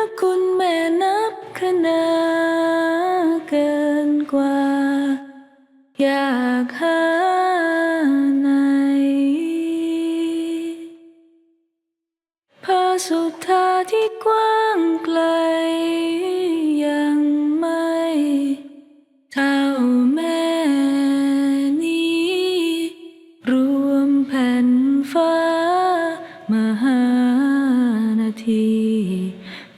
ระคุณแม่นับขนาเกินกว่า อยากหาไหนพระสุธาที่กว้างไกล ยังไม่เท่าแม่นี้ รวมแผ่นฟ้ามหา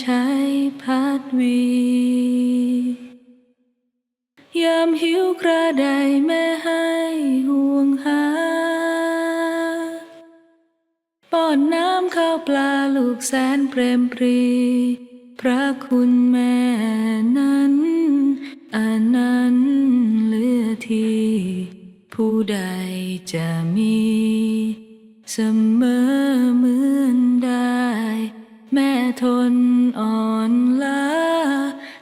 ใช้พัดวี ยามหิวกระไดแม่ให้ห่วงหา ป้อนน้ำข้าวปลาลูกแสนเปรมปรี พระคุณแม่นั้นอันนั้นเหลือที่ผู้ใดจะมี เสมอเมือ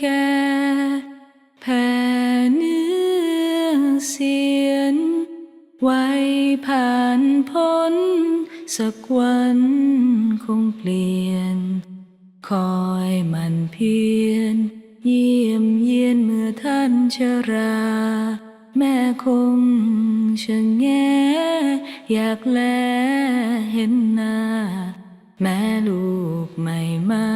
แก่แผ่เนื้อเสียน ไว้ผ่านพ้น สักวันคงเปลี่ยน คอยมันเพียรเยี่ยมเยียนเมื่อท่านชรา แม่คงชะแงอยากแลเห็นหน้า แม่ลูกไม่มา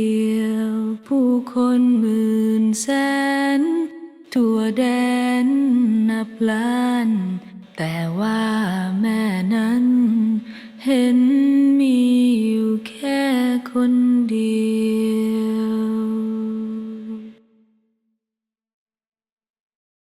ว คนหมื่นแสน ทั่วแดนนับล้าน แต่ว่าแม่นั้น เห็นมีอยู่แค่คน